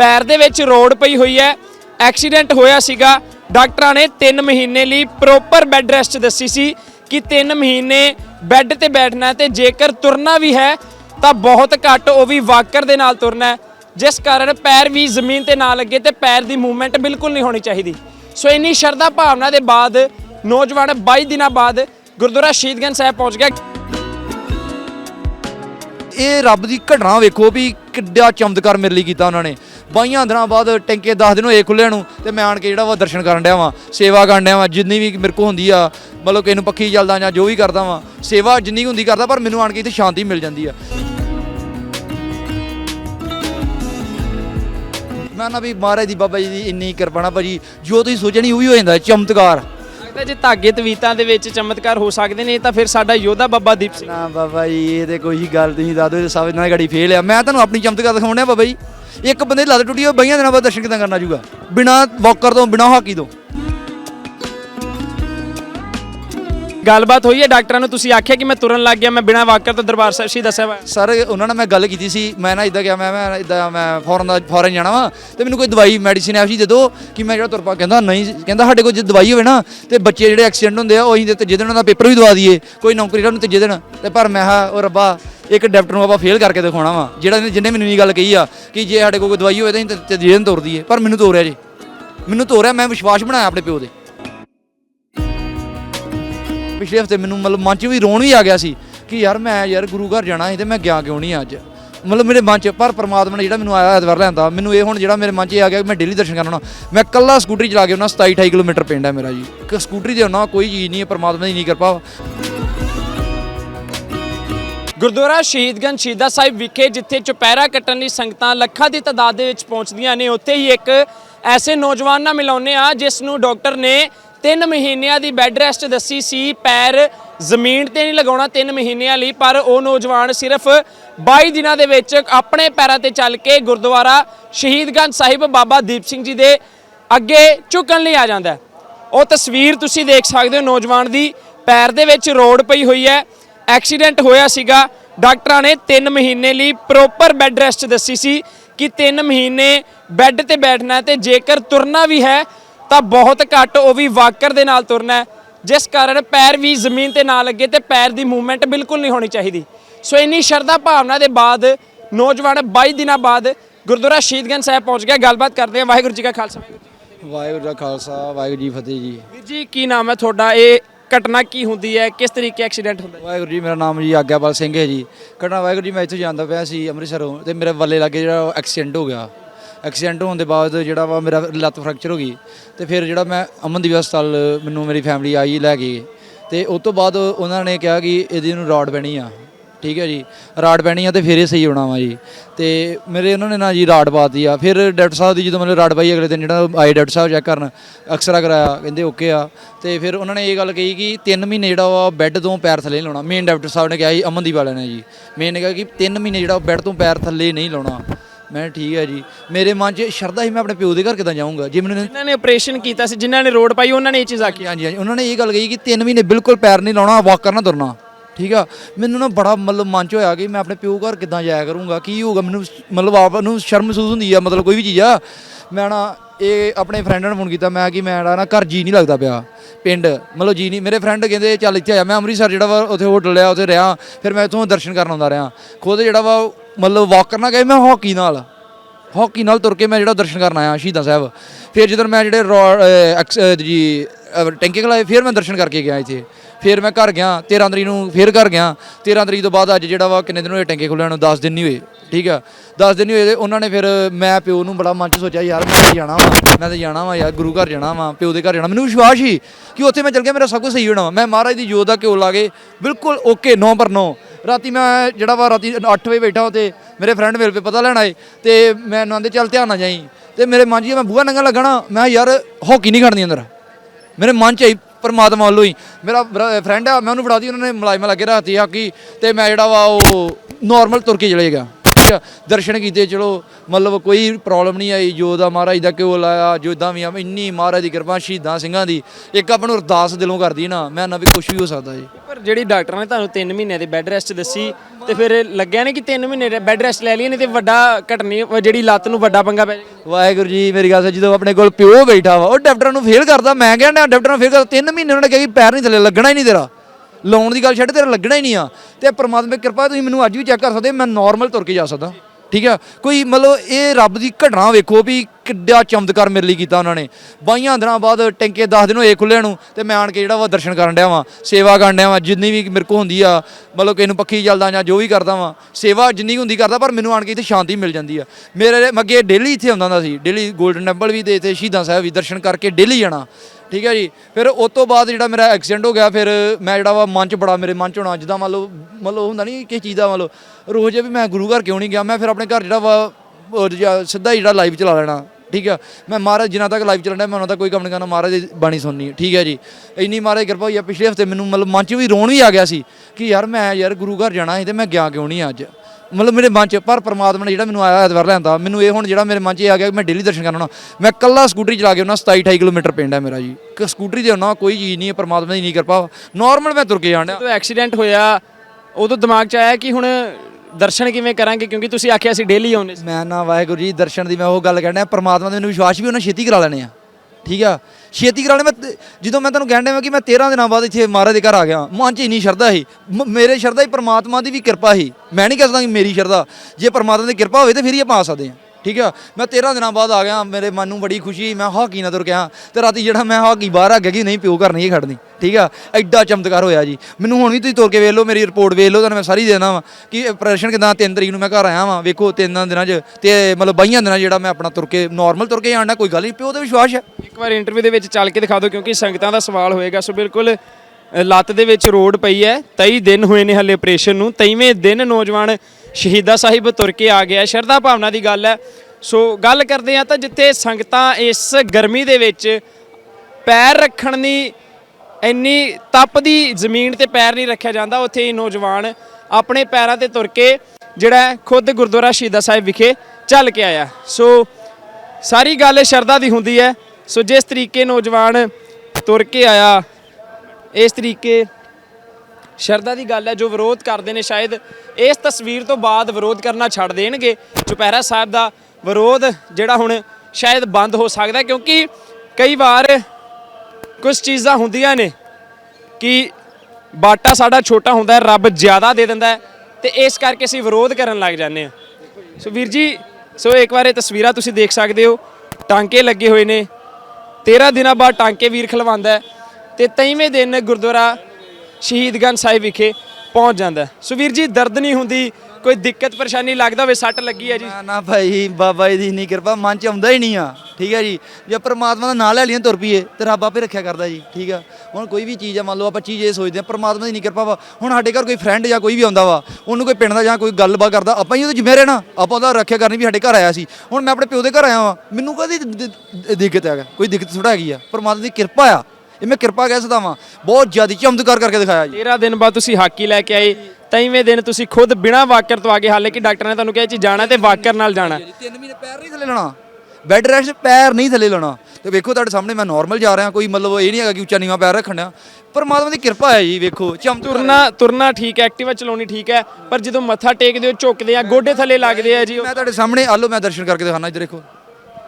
ਪੈਰ ਦੇ ਵਿੱਚ ਰੋਡ ਪਈ ਹੋਈ ਹੈ। ਐਕਸੀਡੈਂਟ ਹੋਇਆ ਸੀਗਾ। ਡਾਕਟਰਾਂ ਨੇ 3 ਮਹੀਨੇ ਲਈ ਪ੍ਰੋਪਰ ਬੈੱਡ ਰੈਸਟ ਦੱਸੀ ਸੀ ਕਿ 3 ਮਹੀਨੇ ਬੈੱਡ ਤੇ ਬੈਠਣਾ ਹੈ ਤੇ ਜੇਕਰ ਤੁਰਨਾ ਵੀ ਹੈ, ਤਾਂ ਬਹੁਤ ਘੱਟ ਉਹ ਵੀ ਵਾਕਰ ਦੇ ਨਾਲ ਤੁਰਨਾ ਜਿਸ ਕਾਰਨ ਪੈਰ ਵੀ ਜ਼ਮੀਨ ਤੇ ਨਾ ਲੱਗੇ ਤੇ ਪੈਰ ਦੀ ਮੂਵਮੈਂਟ ਬਿਲਕੁਲ ਨਹੀਂ ਹੋਣੀ ਚਾਹੀਦੀ। ਸੋ ਇੰਨੀ ਸ਼ਰਧਾ ਭਾਵਨਾ ਦੇ ਬਾਅਦ, ਨੌਜਵਾਨ 22 ਦਿਨਾਂ ਬਾਅਦ ਗੁਰਦੁਆਰਾ ਸ਼ਹੀਦਗੰਜ ਸਾਹਿਬ ਪਹੁੰਚ ਗਿਆ। ਇਹ ਰੱਬ ਦੀ ਘਟਨਾ ਵੇਖੋ ਵੀ ਕਿੱਡਾ ਚਮਤਕਾਰ ਮੇਰੇ ਲਈ ਕੀਤਾ ਉਹਨਾਂ ਨੇ। ਬਾਈਆਂ ਦਿਨਾਂ ਬਾਅਦ ਟੈਂਕੇ 10 ਦਿਨ ਹੋਏ ਖੁੱਲਿਆਂ ਨੂੰ ਤੇ ਮੈਂ ਆਣ ਕੇ ਜਿਹੜਾ ਵਾ ਦਰਸ਼ਨ ਕਰਨ ਡਿਆ ਵਾਂ, ਸੇਵਾ ਕਰਨ ਡਿਆ ਵਾਂ, ਜਿੰਨੀ ਵੀ ਮੇਰੇ ਕੋ ਹੁੰਦੀ ਆ, ਮਤਲਬ ਕਿਸੇ ਨੂੰ ਪੱਖੀ ਚੱਲਦਾ ਜਾਂ ਜੋ ਵੀ ਕਰਦਾ ਵਾਂ, ਸੇਵਾ ਜਿੰਨੀ ਕੁ ਹੁੰਦੀ ਕਰਦਾ, ਪਰ ਮੈਨੂੰ ਆਣ ਕੇ ਇੱਥੇ ਸ਼ਾਂਤੀ ਮਿਲ ਜਾਂਦੀ ਆ। ਮੈਂ ਨਾ ਵੀ ਮਹਾਰਾਜ ਦੀ ਬਾਬਾ ਜੀ ਦੀ ਇੰਨੀ ਕਿਰਪਾ ਨਾ ਭਾਜੀ, ਜੋ ਤੁਸੀਂ ਸੋਚਣੀ ਉਹ ਵੀ ਹੋ ਜਾਂਦਾ, ਚਮਤਕਾਰ। ਲੱਗਦਾ ਜੇ ਧਾਗੇ ਤਵੀਤਾਂ ਦੇ ਵਿੱਚ ਚਮਤਕਾਰ ਹੋ ਸਕਦੇ ਨੇ, ਤਾਂ ਫਿਰ ਸਾਡਾ ਯੋਧਾ ਬਾਬਾ ਦੀਪ ਸਿੰਘ। ਨਾ ਬਾਬਾ ਜੀ, ਇਹ ਤੇ ਕੋਈ ਗੱਲ ਤੁਸੀਂ ਦੱਸ ਦਿਓ ਸਭ ਨਾਲ ਗਾੜੀ ਫੇਲ ਆ। ਮੈਂ ਤੁਹਾਨੂੰ ਆਪਣੀ ਚਮਤਕਾਰ ਦਿਖਾਉਣਾ ਬਾਬਾ ਜੀ। ਇੱਕ ਬੰਦੇ ਦੀ ਲੱਤ ਟੁੱਟੀ ਹੋ ਬਈਆਂ ਦਿਨਾਂ ਬਾਅਦ ਦਰਸ਼ਨ ਕਿਦਾਂ ਕਰਨਾ ਜੂਗਾ ਬਿਨਾ ਵਾਕਰ ਤੋਂ, ਬਿਨਾ ਹਾਕੀ ਤੋਂ। ਗੱਲਬਾਤ ਹੋਈ ਹੈ ਡਾਕਟਰਾਂ ਨੂੰ? ਤੁਸੀਂ ਆਖਿਆ ਕਿ ਮੈਂ ਤੁਰਨ ਲੱਗ ਗਿਆ, ਮੈਂ ਬਿਨਾਂ ਵਾਕਰ ਤੋਂ ਦਰਬਾਰ ਸਾਹਿਬ ਸ਼ਹੀਦ ਦੱਸਿਆ ਹੋਇਆ ਸਰ, ਉਹਨਾਂ ਨਾਲ ਮੈਂ ਗੱਲ ਕੀਤੀ ਸੀ। ਮੈਂ ਨਾ ਇਦਾਂ ਗਿਆ ਮੈਂ ਮੈਂ ਇਦਾਂ ਮੈਂ ਫੌਰਨ ਦਾ ਫੌਰਨ ਜਾਣਾ ਵਾ ਤੇ ਮੈਨੂੰ ਕੋਈ ਦਵਾਈ ਮੈਡੀਸਿਨ ਐਸੀ ਦੇ ਦਿਓ ਕਿ ਮੈਂ ਜਿਹੜਾ ਤੁਰ ਪਾ, ਕਹਿੰਦਾ ਨਹੀਂ, ਕਹਿੰਦਾ ਸਾਡੇ ਕੋਲ ਜੇ ਦਵਾਈ ਹੋਵੇ ਨਾ ਤੇ ਬੱਚੇ ਜਿਹੜੇ ਐਕਸੀਡੈਂਟ ਹੁੰਦੇ ਆ, ਉਹ ਅਸੀਂ ਤੇ ਜਿਹਦੇ ਉਹਨਾਂ ਦਾ ਪੇਪਰ ਵੀ ਦਵਾ ਦਈਏ, ਕੋਈ ਨੌਕਰੀ ਦਾ ਨੂੰ ਤੀਜੇ ਦਿਨ। ਤੇ ਪਰ ਮੈਂ ਹਾਂ ਉਹ ਰੱਬਾ, ਇੱਕ ਡਾਕਟਰ ਨੂੰ ਆਪਾਂ ਫੇਲ ਕਰਕੇ ਦਿਖਾਉਣਾ ਵਾ। ਜਿਹੜਾ ਇਹਨੇ- ਜਿਹਨੇ ਮੈਨੂੰ ਇਹ ਗੱਲ ਕਹੀ ਆ ਕਿ ਜੇ ਸਾਡੇ ਕੋਲ ਕੋਈ ਦਵਾਈ ਹੋਵੇ ਤਾਂ ਅਸੀਂ ਤੇ ਤੀਜੇ ਨੂੰ ਤੋਰ ਦਈਏ। ਪਰ ਮੈਨੂੰ ਤੋਰਿਆ ਜੀ। ਮੈਨੂੰ ਤੋਰਿਆ, ਮੈਂ ਵਿਸ਼ਵਾਸ ਬਣਾਇਆ ਆਪਣੇ ਪਿਓ ਦੇ। ਪਿਛਲੇ ਹਫ਼ਤੇ ਮੈਨੂੰ ਮਤਲਬ ਮਨ 'ਚ ਵੀ ਰੋਣ ਵੀ ਆ ਗਿਆ ਸੀ ਕਿ ਯਾਰ ਮੈਂ ਯਾਰ ਗੁਰੂ ਘਰ ਜਾਣਾ ਸੀ ਤੇ ਮੈਂ ਗਿਆ ਕਿਉਂ ਨਹੀਂ ਅੱਜ? ਮਤਲਬ ਮੇਰੇ ਮਨ 'ਚ ਪਰ ਪ੍ਰਮਾਤਮਾ ਨੇ ਜਿਹੜਾ ਮੈਨੂੰ ਆਇਆ ਐਤਵਾਰ ਲਿਆਂਦਾ, ਮੈਨੂੰ ਇਹ ਹੁਣ ਜਿਹੜਾ ਮੇਰੇ ਮਨ 'ਚ ਇਹ ਆ ਗਿਆ ਕਿ ਮੈਂ ਡੇਲੀ ਦਰਸ਼ਨ ਕਰਨਾ ਮੈਂ ਕੱਲਾ ਸਕੂਟਰੀ ਚਲਾ ਕੇ ਉਹਨਾਂ 27 28 ਕਿਲੋਮੀਟਰ ਪਿੰਡ ਹੈ ਮੇਰਾ ਜੀ। ਕਿ ਸਕੂਟਰੀ ਤੇ ਉਹਨਾਂ ਕੋਈ ਚੀਜ਼ ਨਹੀਂ ਹੈ, ਪਰਮਾਤਮਾ ਦੀ ਨਹੀਂ ਕਿਰਪਾ। ਗੁਰਦੁਆਰਾ ਸ਼ਹੀਦਗੰਜ ਸ਼ਹੀਦਾ ਸਾਹਿਬ ਵਿਖੇ, ਜਿੱਥੇ ਚੁਪਹਿਰਾ ਕੱਟਣ ਲਈ ਸੰਗਤਾਂ ਲੱਖਾਂ ਦੀ ਤਾਦਾਦ ਦੇ ਵਿੱਚ ਪਹੁੰਚਦੀਆਂ ਨੇ, ਉੱਥੇ ਹੀ ਇੱਕ ਐਸੇ ਨੌਜਵਾਨ ਨਾਲ ਮਿਲਾਉਂਦੇ ਆ ਜਿਸ ਨੂੰ ਡਾਕਟਰ ਨੇ 3 ਮਹੀਨਿਆਂ ਦੀ ਬੈੱਡ ਰੈਸਟ ਦੱਸੀ ਸੀ, ਪੈਰ ਜ਼ਮੀਨ ਤੇ ਨਹੀਂ ਲਗਾਉਣਾ 3 ਮਹੀਨਿਆਂ ਲਈ, ਪਰ ਉਹ ਨੌਜਵਾਨ ਸਿਰਫ 22 ਦਿਨਾਂ ਦੇ ਵਿੱਚ ਆਪਣੇ ਪੈਰਾਂ ਤੇ ਚੱਲ ਕੇ ਗੁਰਦੁਆਰਾ ਸ਼ਹੀਦਗੰਜ ਸਾਹਿਬ ਬਾਬਾ ਦੀਪ ਸਿੰਘ ਜੀ ਦੇ ਅੱਗੇ ਝੁਕਣ ਲਈ ਆ ਜਾਂਦਾ ਉਹ ਤਸਵੀਰ ਤੁਸੀਂ ਦੇਖ ਸਕਦੇ ਹੋ, ਨੌਜਵਾਨ ਦੀ ਪੈਰ ਦੇ ਵਿੱਚ ਰੋਡ ਪਈ ਹੋਈ ਹੈ। ਐਕਸੀਡੈਂਟ ਹੋਇਆ ਸੀਗਾ। ਡਾਕਟਰਾਂ ਨੇ 3 ਮਹੀਨੇ ਲਈ ਪ੍ਰੋਪਰ ਬੈੱਡ ਰੈਸਟ ਦੱਸੀ ਸੀ ਕਿ 3 ਮਹੀਨੇ ਬੈੱਡ ਤੇ ਬੈਠਣਾ ਹੈ ਤੇ ਜੇਕਰ ਤੁਰਨਾ ਵੀ ਹੈ ਤਾਂ ਬਹੁਤ ਘੱਟ ਉਹ ਵੀ ਵਾਕਰ ਦੇ ਨਾਲ ਤੁਰਨਾ ਜਿਸ ਕਾਰਨ ਪੈਰ ਵੀ ਜ਼ਮੀਨ ਤੇ ਨਾ ਲੱਗੇ ਤੇ ਪੈਰ ਦੀ ਮੂਵਮੈਂਟ ਬਿਲਕੁਲ ਨਹੀਂ ਹੋਣੀ ਚਾਹੀਦੀ। ਸੋ ਇੰਨੀ ਸ਼ਰਧਾ ਭਾਵਨਾ ਦੇ ਬਾਅਦ ਨੌਜਵਾਨ 22 ਦਿਨਾਂ ਬਾਅਦ ਗੁਰਦੁਆਰਾ ਸ਼ਹੀਦਗੰਜ ਸਾਹਿਬ ਪਹੁੰਚ ਗਿਆ। ਗੱਲਬਾਤ ਕਰਦੇ ਹਾਂ। ਵਾਹਿਗੁਰੂ ਜੀ ਕਾ ਖਾਲਸਾ। ਵਾਹਿਗੁਰੂ ਜੀ ਦਾ ਖਾਲਸਾ ਵਾਹਿਗੁਰੂ ਜੀ ਫਤਿਹ ਜੀ। ਵੀਰ ਜੀ ਕੀ ਨਾਮ ਹੈ ਤੁਹਾਡਾ? ਇਹ ਘਟਨਾ ਕੀ ਹੁੰਦੀ ਹੈ? ਕਿਸ ਤਰੀਕੇ ਐਕਸੀਡੈਂਟ ਹੁੰਦਾ ਵਾਹਿਗੁਰੂ ਜੀ ਮੇਰਾ ਨਾਮ ਜੀ ਆਗਿਆਪਾਲ ਸਿੰਘ ਹੈ ਜੀ। ਘਟਨਾ ਵਾਹਿਗੁਰੂ ਜੀ ਮੈਂ ਇੱਥੋਂ ਜਾਂਦਾ ਪਿਆ ਸੀ ਅੰਮ੍ਰਿਤਸਰੋਂ ਤੇ ਮੇਰੇ ਵੱਲੇ ਲਾਗੇ ਜਿਹੜਾ ਐਕਸੀਡੈਂਟ ਹੋ ਗਿਆ। ਐਕਸੀਡੈਂਟ ਹੋਣ ਦੇ ਬਾਅਦ ਜਿਹੜਾ ਵਾ ਮੇਰਾ ਲੱਤ ਫ੍ਰੈਕਚਰ ਹੋ ਗਈ ਤੇ ਫਿਰ ਜਿਹੜਾ ਮੈਂ ਅਮਨਦੀਪ ਹਸਪਤਾਲ ਮੈਨੂੰ ਮੇਰੀ ਫੈਮਿਲੀ ਆਈ ਲੈ ਕੇ ਤੇ ਉਸ ਤੋਂ ਬਾਅਦ ਉਹਨਾਂ ਨੇ ਕਿਹਾ ਕਿ ਇਹਦੀ ਨੂੰ ਰਾਡ ਪੈਣੀ ਆ, ਠੀਕ ਹੈ ਜੀ ਰਾਡ ਪੈਣੀ ਆ ਤੇ ਫਿਰ ਇਹ ਸਹੀ ਹੋਣਾ ਵਾ ਜੀ। ਤੇ ਮੇਰੇ ਉਹਨਾਂ ਨੇ ਨਾ ਜੀ ਰਾਡ ਪਾਤੀ ਆ। ਫਿਰ ਡਾਕਟਰ ਸਾਹਿਬ ਦੀ ਜਦੋਂ ਮੈਨੂੰ ਰਾਡ ਪਾਈ ਅਗਲੇ ਦਿਨ ਜਿਹੜਾ ਆਏ ਡਾਕਟਰ ਸਾਹਿਬ ਚੈੱਕ ਕਰਨ, ਐਕਸਰਾ ਕਰਾਇਆ, ਕਹਿੰਦੇ ਓਕੇ ਆ। ਤੇ ਫਿਰ ਉਹਨਾਂ ਨੇ ਇਹ ਗੱਲ ਕਹੀ ਕਿ 3 ਮਹੀਨੇ ਜਿਹੜਾ ਵਾ ਬੈੱਡ ਤੋਂ ਪੈਰ ਥੱਲੇ ਨਹੀਂ ਲਾਉਣਾ। ਮੇਨ ਡਾਕਟਰ ਸਾਹਿਬ ਨੇ ਕਿਹਾ ਜੀ ਅਮਨਦੀਪ ਵਾਲਿਆਂ ਨੇ ਜੀ। ਮੇਨ ਨੇ ਕਿਹਾ ਕਿ 3 ਮਹੀਨੇ ਜਿਹੜਾ ਬੈੱਡ ਤੋਂ ਪੈਰ ਥੱਲੇ ਨਹੀਂ ਲਾਉਣਾ। ਮੈਂ ਠੀਕ ਹੈ ਜੀ। ਮੇਰੇ ਮਨ 'ਚ ਸ਼ਰਧਾ ਸੀ ਮੈਂ ਆਪਣੇ ਪਿਓ ਦੇ ਘਰ ਕਿਦਾਂ ਜਾਊਂਗਾ? ਜੇ ਮੈਨੂੰ ਜਿਨ੍ਹਾਂ ਨੇ ਆਪਰੇਸ਼ਨ ਕੀਤਾ ਸੀ ਜਿਨ੍ਹਾਂ ਨੇ ਰੋਡ ਪਾਈ ਉਹਨਾਂ ਨੇ ਇਹ ਚੀਜ਼ ਆਖੀ। ਹਾਂਜੀ ਹਾਂਜੀ। ਉਹਨਾਂ ਨੇ ਇਹ ਗੱਲ ਕਹੀ ਕਿ 3 ਮਹੀਨੇ ਬਿਲਕੁਲ ਪੈਰ ਨਹੀਂ ਲਾਉਣਾ ਵਾਕ ਕਰਨਾ ਤੁਰਨਾ। ਠੀਕ ਆ? ਮੈਨੂੰ ਨਾ ਬੜਾ ਮਤਲਬ ਮਨ ਚ ਹੋਇਆ ਕਿ ਮੈਂ ਆਪਣੇ ਪਿਓ ਘਰ ਕਿੱਦਾਂ ਜਾਇਆ ਕਰੂੰਗਾ। ਕੀ ਹੋਊਗਾ? ਮੈਨੂੰ ਮਤਲਬ ਆਪ ਨੂੰ ਸ਼ਰਮ ਮਹਿਸੂਸ ਹੁੰਦੀ ਆ ਮਤਲਬ ਕੋਈ ਵੀ ਚੀਜ਼ ਆ। ਮੈਂ ਨਾ ਇਹ ਆਪਣੇ ਫਰੈਂਡ ਨੂੰ ਫੋਨ ਕੀਤਾ। ਮੈਂ ਕਿ ਮੈਂ ਨਾ ਘਰ ਜੀ ਨਹੀਂ ਲੱਗਦਾ ਪਿਆ। ਪਿੰਡ ਮਤਲਬ ਜੀ ਨਹੀਂ। ਮੇਰੇ ਫਰੈਂਡ ਕਹਿੰਦੇ ਚੱਲ ਇੱਥੇ ਆ ਮੈਂ ਅੰਮ੍ਰਿਤਸਰ ਜਿਹੜਾ ਵਾ ਉੱਥੇ ਹੋਟਲ ਲਿਆ ਉੱਥੇ ਰਿਹਾ। ਫਿਰ ਮੈਂ ਇੱਥੋਂ ਦਰਸ਼ਨ ਕਰਨ ਆਉਂਦਾ ਰਿਹਾ। ਖੁਦ ਜਿਹੜਾ ਵਾ ਮਤਲਬ ਵਾਕ ਕਰਨਾ ਗਏ, ਮੈਂ ਹਾਕੀ ਨਾਲ। ਹਾਕੀ ਨਾਲ ਤੁਰ ਕੇ ਮੈਂ ਜਿਹੜਾ ਦਰਸ਼ਨ ਕਰਨ ਆਇਆ ਸ਼ਹੀਦਾਂ ਸਾਹਿਬ। ਫਿਰ ਜਦੋਂ ਮੈਂ ਜਿਹੜੇ ਰੋ- ਐਕਸ- ਜੀ ਟੈਂਕੇ ਖਲਾਏ, ਫਿਰ ਮੈਂ ਦਰਸ਼ਨ ਕਰਕੇ ਗਿਆ ਇੱਥੇ। ਫਿਰ ਮੈਂ ਘਰ ਗਿਆ 13 ਤਰੀਕ ਨੂੰ ਫਿਰ ਘਰ ਗਿਆ। 13 ਤਰੀਕ ਤੋਂ ਬਾਅਦ ਅੱਜ ਜਿਹੜਾ ਵਾ ਕਿੰਨੇ ਦਿਨ ਹੋਏ ਟੈਂਕੇ ਖੁੱਲ੍ਹਿਆਂ ਨੂੰ? 10 ਦਿਨ ਨਹੀਂ ਹੋਏ, ਠੀਕ ਆ? 10 ਦਿਨ ਨਹੀਂ ਹੋਏ ਤੇ ਉਹਨਾਂ ਨੇ ਫਿਰ ਮੈਂ ਪਿਓ ਨੂੰ ਬੜਾ ਮਨ ਚ ਸੋਚਿਆ, ਯਾਰ ਮੈਂ ਤਾਂ ਜਾਣਾ ਵਾ, ਮੈਂ ਤਾਂ ਜਾਣਾ ਵਾ ਯਾਰ, ਗੁਰੂ ਘਰ ਜਾਣਾ ਵਾ, ਪਿਓ ਦੇ ਘਰ ਜਾਣਾ। ਮੈਨੂੰ ਵਿਸ਼ਵਾਸ ਸੀ ਕਿ ਉੱਥੇ ਮੈਂ ਚੱਲ ਗਿਆ, ਮੇਰਾ ਸਭ ਕੁਝ ਸਹੀ ਹੋਣਾ ਵਾ। ਮੈਂ ਮਹਾਰਾਜ ਦੀ ਜੋਤ ਦਾ ਘਿਓ ਲਾ ਕੇ ਬਿਲਕੁਲ ਓਕੇ 9 ਪਰ 9 ਰਾਤੀ ਮੈਂ ਜਿਹੜਾ ਵਾ ਰਾਤੀ 8 ਵਜੇ ਬੈਠਾ ਤੇ ਮੇਰੇ ਫਰੈਂਡ ਮੇਰੇ ਪੇ ਪਤਾ ਲੈਣ ਆਏ ਤੇ ਮੈਂ ਉਹਨਾਂ ਦੇ ਚੱਲ ਧਿਆਨ ਨਾ ਜਾਈ। ਤੇ ਮੇਰੇ ਮਨ ਜੀ ਮੈਂ ਬੂਹਾ ਨੰਗਾ ਲੱਗਣਾ ਮੈਂ ਯਾਰ ਹਾਕੀ ਨਹੀਂ ਖੜਨੀ ਅੰਦਰ। ਮੇਰੇ ਮਨ 'ਚ ਹੀ ਪਰਮਾਤਮਾ ਵੱਲੋਂ ਹੀ। ਮੇਰਾ ਫਰੈਂਡ ਆ, ਮੈਂ ਉਹਨੂੰ ਫੜਾਤੀ, ਉਹਨਾਂ ਨੇ ਮੁਲਾਜ਼ਮਾਂ ਲੱਗੇ ਰਾਤੀ ਹਾਕੀ, ਤੇ ਮੈਂ ਜਿਹੜਾ ਵਾ ਉਹ ਨਾਰਮਲ ਤੁਰ ਕੇ ਚਲੇ ਗਿਆ। ਦਰਸ਼ਨ ਕੀਤੇ ਚਲੋ ਮਤਲਬ ਕੋਈ ਪ੍ਰੋਬਲਮ ਨਹੀਂ ਆਈ ਜੋ ਦਾ ਮਹਾਰਾਜ ਦਾ ਕਿਉਂ ਲਾਇਆ ਜੋ ਇਦਾਂ ਵੀ ਆ ਇੰਨੀ ਮਹਾਰਾਜ ਦੀ ਕਿਰਪਾ ਸ਼ਹੀਦਾਂ ਸਿੰਘਾਂ ਦੀ ਇੱਕ ਆਪਾਂ ਨੂੰ ਅਰਦਾਸ ਦਿਲੋਂ ਕਰਦੀ ਨਾ ਮੈਂ ਨਾ ਵੀ ਕੁਝ ਵੀ ਹੋ ਸਕਦਾ ਜੀ। ਪਰ ਜਿਹੜੀ ਡਾਕਟਰ ਨੇ ਤੁਹਾਨੂੰ 3 ਮਹੀਨੇ ਦੀ ਬੈੱਡ ਰੈਸਟ ਦੱਸੀ ਤੇ ਫਿਰ ਲੱਗਿਆ ਨਹੀਂ ਕਿ 3 ਮਹੀਨੇ ਬੈੱਡ ਰੈਸਟ ਲੈ ਲਈ ਨਹੀਂ ਤੇ ਵੱਡਾ ਘਟਨੀ ਜਿਹੜੀ ਲੱਤ ਨੂੰ ਵੱਡਾ ਪੰਗਾ ਪੈ ਜਾਏਗਾ ਵਾਹਿਗੁਰੂ ਜੀ ਮੇਰੀ ਗੱਲ ਸੁਣ, ਜਦੋਂ ਆਪਣੇ ਕੋਲ ਪਿਓ ਬੈਠਾ ਵਾ ਉਹ ਡਾਕਟਰਾਂ ਨੂੰ ਫੇਲ ਕਰਦਾ ਮੈਂ ਕਹਿੰਦਾ ਡਾਕਟਰਾਂ ਨੂੰ ਫੇਲ ਕਰਦਾ ਤਿੰਨ ਮਹੀਨੇ ਉਹਨਾਂ ਨੇ ਕਿਹਾ ਕਿ ਪੈਰ ਨਹੀਂ ਥੱਲੇ ਲੱਗਣਾ ਹੀ ਨਹੀਂ ਤੇਰਾ। ਲਾਉਣ ਦੀ ਗੱਲ ਛੱਡ, ਤੇਰਾ ਲੱਗਣਾ ਹੀ ਨਹੀਂ ਆ। ਤੇ ਪਰਮਾਤਮਾ ਦੀ ਕਿਰਪਾ, ਤੁਸੀਂ ਮੈਨੂੰ ਅੱਜ ਵੀ ਚੈੱਕ ਕਰ ਸਕਦੇ, ਮੈਂ ਨਾਰਮਲ ਤੁਰ ਕੇ ਜਾ ਸਕਦਾ। ਠੀਕ ਆ? ਕੋਈ ਮਤਲਬ ਇਹ ਰੱਬ ਦੀ ਘਟਨਾ ਵੇਖੋ ਵੀ ਕਿੱਡਾ ਚਮਤਕਾਰ ਮੇਰੇ ਲਈ ਕੀਤਾ ਉਹਨਾਂ ਨੇ। ਬਾਈਆਂ ਦਿਨਾਂ ਬਾਅਦ ਟੈਂਕੇ 10 ਦਿਨ ਹੋਏ ਖੁੱਲੇ ਨੂੰ, ਤੇ ਮੈਂ ਆਣ ਕੇ ਜਿਹੜਾ ਵਾ ਦਰਸ਼ਨ ਕਰਨ ਡਿਆ ਵਾਂ, ਸੇਵਾ ਕਰਨ ਡਿਆ ਵਾਂ, ਜਿੰਨੀ ਵੀ ਮੇਰੇ ਕੋ ਹੁੰਦੀ ਆ, ਮਤਲਬ ਕਿਸੇ ਨੂੰ ਪੱਖੀ ਚੱਲਦਾ ਜਾਂ ਜੋ ਵੀ ਕਰਦਾ ਵਾਂ, ਸੇਵਾ ਜਿੰਨੀ ਕੁ ਹੁੰਦੀ ਕਰਦਾ, ਪਰ ਮੈਨੂੰ ਆਣ ਕੇ ਇੱਥੇ ਸ਼ਾਂਤੀ ਮਿਲ ਜਾਂਦੀ ਆ। ਮੇਰੇ ਅੱਗੇ ਡੇਲੀ ਇੱਥੇ ਆਉਂਦਾ ਹੁੰਦਾ ਸੀ, ਡੇਲੀ 골ਡਨ ਟੈਂਪਲ ਵੀ ਤੇ ਇੱਥੇ ਸ਼ਹੀਦਾਂ ਸਾਹਿਬ ਵੀ ਦਰਸ਼ਨ ਕਰਕੇ ਡੇਲੀ ਜਾਣਾ। ਠੀਕ ਹੈ ਜੀ। ਫਿਰ ਉਸ ਤੋਂ ਬਾਅਦ ਜਿਹੜਾ ਮੇਰਾ ਐਕਸੀਡੈਂਟ ਹੋ ਗਿਆ, ਫਿਰ ਮੈਂ ਜਿਹੜਾ ਵਾ ਮਨ ਚ ਬੜਾ ਮੇਰੇ ਮਨ ਚ ਹੋਣਾ, ਜਿੱਦਾਂ ਮੰਨ ਲਓ ਮੰਨ ਲਓ ਹੁੰਦਾ ਨਹੀਂ ਕਿਸੇ ਚੀਜ਼ ਦਾ, ਮੰਨ ਲਓ, ਰੋਜ਼ ਵੀ ਮੈਂ ਗੁਰੂ ਘਰ ਕਿਉਂ ਨਹੀਂ ਗਿਆ? ਮੈਂ ਫਿਰ ਆਪਣੇ ਘਰ ਜਿਹੜਾ ਵਾ ਸਿੱਧਾ ਜਿਹੜਾ ਲਾਈਵ ਚਲਾ ਲੈਣਾ, ਠੀਕ ਆ ਮੈਂ ਮਹਾਰਾਜ ਜਿਨ੍ਹਾਂ ਤੱਕ ਲਾਈਵ ਚੱਲਣਾ ਮੈਂ ਉਹਨਾਂ ਦਾ ਕੋਈ ਕੰਮ ਨਹੀਂ ਕਰਨਾ, ਮਹਾਰਾਜ ਦੀ ਬਾਣੀ ਸੁਣਨੀ, ਠੀਕ ਹੈ ਜੀ। ਇੰਨੀ ਮਹਾਰਾਜ ਕਿਰਪਾ ਹੋਈ ਆ, ਪਿਛਲੇ ਹਫ਼ਤੇ ਮੈਨੂੰ ਮਤਲਬ ਮਨ ਚ ਵੀ ਰੋਣ ਵੀ ਆ ਗਿਆ ਸੀ ਕਿ ਯਾਰ ਮੈਂ ਯਾਰ ਗੁਰੂ ਘਰ ਜਾਣਾ ਸੀ ਤੇ ਮੈਂ ਗਿਆ ਕਿਉਂ ਨਹੀਂ ਅੱਜ? ਮਤਲਬ ਮੇਰੇ ਮਨ ਚ ਪਰ ਪ੍ਰਮਾਤਮਾ ਨੇ ਜਿਹੜਾ ਮੈਨੂੰ ਆਇਆ ਐਤਵਾਰ ਲਿਆਂਦਾ ਮੈਨੂੰ ਇਹ ਹੁਣ ਜਿਹੜਾ ਮੇਰੇ ਮਨ ਚ ਇਹ ਆ ਗਿਆ ਕਿ ਮੈਂ ਡੇਲੀ ਦਰਸ਼ਨ ਕਰਨਾ ਮੈਂ ਕੱਲਾ ਸਕੂਟਰੀ ਚਲਾ ਕੇ ਉਹਨਾਂ 27 28 ਕਿਲੋਮੀਟਰ ਪਿੰਡ ਹੈ ਮੇਰਾ ਜੀ। ਕਿ ਸਕੂਟਰੀ ਤੇ ਉਹਨਾਂ ਕੋਈ ਚੀਜ਼ ਨਹੀਂ ਹੈ ਪ੍ਰਮਾਤਮਾ ਦੀ ਨਹੀਂ ਕਿਰਪਾ। ਨਾਰਮਲ ਮੈਂ ਤੁਰ ਕੇ ਜਾਣ ਜਦੋਂ ਐਕਸੀਡੈਂਟ ਹੋਇਆ ਉਦੋਂ ਦਿਮਾਗ 'ਚ ਆਇਆ ਕਿ ਹੁਣ ਦਰਸ਼ਨ ਕਿਵੇਂ ਕਰਾਂਗੇ? ਕਿਉਂਕਿ ਤੁਸੀਂ ਆਖਿਆ ਸੀ ਡੇਲੀ ਆਉਂਦੇ ਮੈਂ ਨਾ ਵਾਹਿਗੁਰੂ ਜੀ ਦਰਸ਼ਨ ਦੀ ਮੈਂ ਉਹ ਗੱਲ ਕਹਿਣਾ ਪ੍ਰਮਾਤਮਾ ਦੇ ਮੈਨੂੰ ਵਿਸ਼ਵਾਸ ਵੀ ਉਹਨਾਂ ਛੇਤੀ ਕਰਾ ਲੈਣੇ ਆ। ਠੀਕ ਆ? ਛੇਤੀ ਕਰਾ ਲੈ, ਮੈਂ ਜਦੋਂ ਮੈਂ ਤੁਹਾਨੂੰ ਕਹਿਣ ਡਿਆ ਕਿ ਮੈਂ 13 ਦਿਨਾਂ ਬਾਅਦ ਇੱਥੇ ਮਹਾਰਾਜ ਦੇ ਘਰ ਆ ਗਿਆ ਮਨ 'ਚ ਇੰਨੀ ਸ਼ਰਧਾ ਸੀ। ਮੇਰੇ ਸ਼ਰਧਾ ਹੀ ਪ੍ਰਮਾਤਮਾ ਦੀ ਵੀ ਕਿਰਪਾ ਸੀ। ਮੈਂ ਨਹੀਂ ਕਹਿੰਦਾ ਕਿ ਮੇਰੀ ਸ਼ਰਧਾ। ਜੇ ਪ੍ਰਮਾਤਮਾ ਦੀ ਕਿਰਪਾ ਹੋਵੇ ਤਾਂ ਫਿਰ ਹੀ ਆਪਾਂ ਆ ਸਕਦੇ ਹਾਂ। ਠੀਕ ਆ? ਮੈਂ 13 ਦਿਨਾਂ ਬਾਅਦ ਆ ਗਿਆ ਮੇਰੇ ਮਨ ਨੂੰ ਬੜੀ ਖੁਸ਼ੀ ਮੈਂ ਹਾਕੀ ਨਾਲ ਤੁਰ ਗਿਆ ਤੇ ਰਾਤੀ ਜਿਹੜਾ ਮੈਂ ਹਾਕੀ ਬਾਹਰ ਆ ਗਿਆ ਕਿ ਨਹੀਂ, ਪਿਓ ਘਰ ਨਹੀਂ ਖੜਨੀ। ਠੀਕ ਆ? ਐਡਾ ਚਮਤਕਾਰ ਹੋਇਆ ਜੀ। ਮੈਨੂੰ ਹੁਣ ਵੀ ਤੁਸੀਂ ਤੁਰ ਕੇ ਵੇਖ ਲਓ, ਮੇਰੀ ਰਿਪੋਰਟ ਵੇਖ ਲਓ, ਤੁਹਾਨੂੰ ਮੈਂ ਸਾਰੀ ਦੇਣਾ ਵਾ ਕਿ ਆਪਰੇਸ਼ਨ ਕਿਦਾਂ 3 ਤਰੀਕ ਨੂੰ ਮੈਂ ਘਰ ਆਇਆ ਵਾਂ। ਵੇਖੋ ਤਿੰਨ ਦਿਨਾਂ 'ਚ ਤੇ ਮਤਲਬ ਬਾਈਆਂ ਦਿਨਾਂ ਜਿਹੜਾ ਮੈਂ ਆਪਣਾ ਤੁਰ ਕੇ ਨਾਰਮਲ ਤੁਰ ਕੇ ਆਣਾ, ਕੋਈ ਗੱਲ ਨਹੀਂ, ਪਿਓ ਤੇ ਵਿਸ਼ਵਾਸ ਹੈ ਇੱਕ ਵਾਰ ਇੰਟਰਵਿਊ ਦੇ ਵਿੱਚ ਚੱਲ ਕੇ ਦਿਖਾ ਦਿਓ, ਕਿਉਂਕਿ ਸੰਗਤਾਂ ਦਾ ਸਵਾਲ ਹੋਏਗਾ। ਸੋ ਬਿਲਕੁਲ ਲੱਤ ਦੇ ਵਿੱਚ ਰੋਡ ਪਈ ਹੈ। 23 ਦਿਨ ਹੋਏ ਨੇ ਹਲੇ ਆਪਰੇਸ਼ਨ ਨੂੰ। 23ਵੇਂ ਦਿਨ ਨੌਜਵਾਨ ਸ਼ਹੀਦਾ ਸਾਹਿਬ ਤੁਰ ਕੇ ਆ ਗਿਆ। ਸ਼ਰਧਾ ਭਾਵਨਾ ਦੀ ਗੱਲ ਹੈ। ਸੋ ਗੱਲ ਕਰਦੇ ਆ ਤਾਂ ਜਿੱਥੇ ਸੰਗਤਾਂ ਇਸ ਗਰਮੀ ਦੇ ਵਿੱਚ ਪੈਰ ਰੱਖਣ ਦੀ ਇੰਨੀ ਤਪਦੀ ਜ਼ਮੀਨ ਤੇ ਪੈਰ ਨਹੀਂ ਰੱਖਿਆ ਜਾਂਦਾ, ਉੱਥੇ ਇਹ ਨੌਜਵਾਨ ਆਪਣੇ ਪੈਰਾਂ ਤੇ ਤੁਰ ਕੇ ਜਿਹੜਾ ਖੁਦ ਗੁਰਦੁਆਰਾ ਸ਼ਹੀਦਾ ਸਾਹਿਬ ਵਿਖੇ ਚੱਲ ਕੇ ਆਇਆ। ਸੋ ਸਾਰੀ ਗੱਲ ਸ਼ਰਧਾ ਦੀ ਹੁੰਦੀ ਹੈ। ਸੋ ਜਿਸ ਤਰੀਕੇ ਨੌਜਵਾਨ ਤੁਰ ਕੇ ਆਇਆ, ਇਸ ਤਰੀਕੇ ਸ਼ਰਧਾ ਦੀ ਗੱਲ ਹੈ ਜੋ ਵਿਰੋਧ ਕਰਦੇ ਨੇ, ਸ਼ਾਇਦ ਇਸ ਤਸਵੀਰ ਤੋਂ ਬਾਅਦ ਵਿਰੋਧ ਕਰਨਾ ਛੱਡ ਦੇਣਗੇ। ਚੁਪਹਿਰਾ ਸਾਹਿਬ ਦਾ ਵਿਰੋਧ ਜਿਹੜਾ ਹੁਣ ਸ਼ਾਇਦ ਬੰਦ ਹੋ ਸਕਦਾ ਕਿਉਂਕਿ ਕਈ ਵਾਰ ਕੁਝ ਚੀਜ਼ਾਂ ਹੁੰਦੀਆਂ ਨੇ ਕਿ ਬਾਟਾ ਸਾਡਾ ਛੋਟਾ ਹੁੰਦਾ ਹੈ, ਰੱਬ ਜ਼ਿਆਦਾ ਦੇ ਦਿੰਦਾ ਹੈ ਤੇ ਇਸ ਕਰਕੇ ਅਸੀਂ ਵਿਰੋਧ ਕਰਨ ਲੱਗ ਜਾਂਦੇ ਹਾਂ। ਸੋ ਵੀਰ ਜੀ, ਸੋ ਇੱਕ ਵਾਰ ਇਹ ਤਸਵੀਰਾਂ ਤੁਸੀਂ ਦੇਖ ਸਕਦੇ ਹੋ। ਟਾਂਕੇ ਲੱਗੇ ਹੋਏ ਨੇ। 13 ਦਿਨਾਂ ਬਾਅਦ ਟਾਂਕੇ ਵੀਰ ਖਲਵਾਉਂਦਾ ਹੈ ਤੇ 23ਵੇਂ ਦਿਨ ਗੁਰਦੁਆਰਾ ਸ਼ਹੀਦਗੰਜ ਸਾਹਿਬ ਵਿਖੇ ਪਹੁੰਚ ਜਾਂਦਾ ਹੈ। ਸੋ ਵੀਰ ਜੀ, ਦਰਦ ਨਹੀਂ ਹੁੰਦੀ ਕੋਈ ਦਿੱਕਤ ਪਰੇਸ਼ਾਨੀ ਲੱਗਦਾ ਹੋਵੇ ਸੱਟ ਲੱਗੀ ਹੈ ਜੀ? ਨਾ ਨਾ ਭਾਈ ਬਾਬਾ ਜੀ ਦੀ ਇੰਨੀ ਕਿਰਪਾ ਮਨ 'ਚ ਆਉਂਦਾ ਹੀ ਨਹੀਂ ਆ। ਠੀਕ ਹੈ ਜੀ? ਜੇ ਪ੍ਰਮਾਤਮਾ ਦਾ ਨਾਂ ਲੈ ਲਈਏ ਤੁਰ ਪਈਏ ਤੇ ਰੱਬ ਆਪੇ ਰੱਖਿਆ ਕਰਦਾ ਜੀ ਠੀਕ ਆ? ਹੁਣ ਕੋਈ ਵੀ ਚੀਜ਼ ਆ ਮੰਨ ਲਓ ਆਪਾਂ ਚੀਜ਼ ਇਹ ਸੋਚਦੇ ਆ ਪ੍ਰਮਾਤਮਾ ਦੀ ਇੰਨੀ ਕਿਰਪਾ ਵਾ। ਹੁਣ ਸਾਡੇ ਘਰ ਕੋਈ ਫਰੈਂਡ ਜਾਂ ਕੋਈ ਵੀ ਆਉਂਦਾ ਵਾ ਉਹਨੂੰ ਕੋਈ ਪਿੰਡ ਦਾ ਜਾਂ ਕੋਈ ਗੱਲਬਾਤ ਕਰਦਾ ਆਪਾਂ ਹੀ ਉਹਦੇ ਜ਼ਿੰਮੇ ਰਹਿਣਾ। ਆਪਾਂ ਉਹਦਾ ਰੱਖਿਆ ਕਰਨੀ ਵੀ ਸਾਡੇ ਘਰ ਆਇਆ ਸੀ। ਹੁਣ ਮੈਂ ਆਪਣੇ ਪਿਓ ਦੇ ਘਰ ਆਇਆ ਵਾਂ। ਮੈਨੂੰ ਕਦੀ ਦਿੱਕਤ ਹੈਗਾ? ਕੋਈ ਦਿੱਕਤ ਥੋੜਾ ਹੈਗੀ ਆ। ਪ੍ਰਮਾਤਮਾ ਦੀ ਕਿਰਪਾ ਆ। ਇਹ ਮੈਂ ਕਿਰਪਾ ਕਹਿ ਸਕਦਾ ਵਾਂ। ਬਹੁਤ ਜ਼ਿਆਦਾ ਚਮਤਕਾਰ ਕਰਕੇ ਦਿਖਾਇਆ ਜੀ। 13 ਦਿਨ ਬਾਅਦ ਤੁਸੀਂ ਹਾਕੀ ਲੈ ਕੇ ਆਏ। 23ਵੇਂ ਦਿਨ ਤੁਸੀਂ ਖੁਦ ਬਿਨਾ ਵਾਕਰ ਤੋਂ ਆ ਗਏ ਹਾਲੇ ਕਿ ਡਾਕਟਰ ਨੇ ਤੁਹਾਨੂੰ ਕਿਹਾ ਜੀ ਜਾਣਾ ਤੇ ਵਾਕਰ ਨਾਲ ਜਾਣਾ। ਜੀ ਤਿੰਨ ਮਹੀਨੇ ਪੈਰ ਨਹੀਂ ਥੱਲੇ ਲਾਉਣਾ। ਬੈੱਡ ਰੈਸਟ ਪੈਰ ਨਹੀਂ ਥੱਲੇ ਲਾਉਣਾ। ਤੇ ਵੇਖੋ ਤੁਹਾਡੇ ਸਾਹਮਣੇ ਮੈਂ ਨਾਰਮਲ ਜਾ ਰਿਹਾ ਕੋਈ ਮਤਲਬ ਇਹ ਨਹੀਂ ਹੈਗਾ ਕਿ ਉੱਚਾ ਨੀਵਾਂ ਪੈਰ ਰੱਖਣਾ ਪਰਮਾਤਮਾ ਦੀ ਕਿਰਪਾ ਹੈ ਜੀ ਵੇਖੋ ਚਮ ਤੁਰਨਾ ਤੁਰਨਾ ਠੀਕ ਹੈ ਐਕਟਿਵਾ ਚਲਾਉਣੀ ਠੀਕ ਹੈ ਪਰ ਜਦੋਂ ਮੱਥਾ ਟੇਕਦੇ ਹੋ ਝੁਕਦੇ ਆ ਗੋਡੇ ਥੱਲੇ ਲੱਗਦੇ ਆ ਜੀ ਉਹ- ਮੈਂ ਤੁਹਾਡੇ ਸਾਹਮਣੇ ਆਲੋ ਮੈਂ ਦਰਸ਼ਨ ਕਰਕੇ ਦਿਖਾਣਾ ਇੱਧਰ ਦੇਖੋ।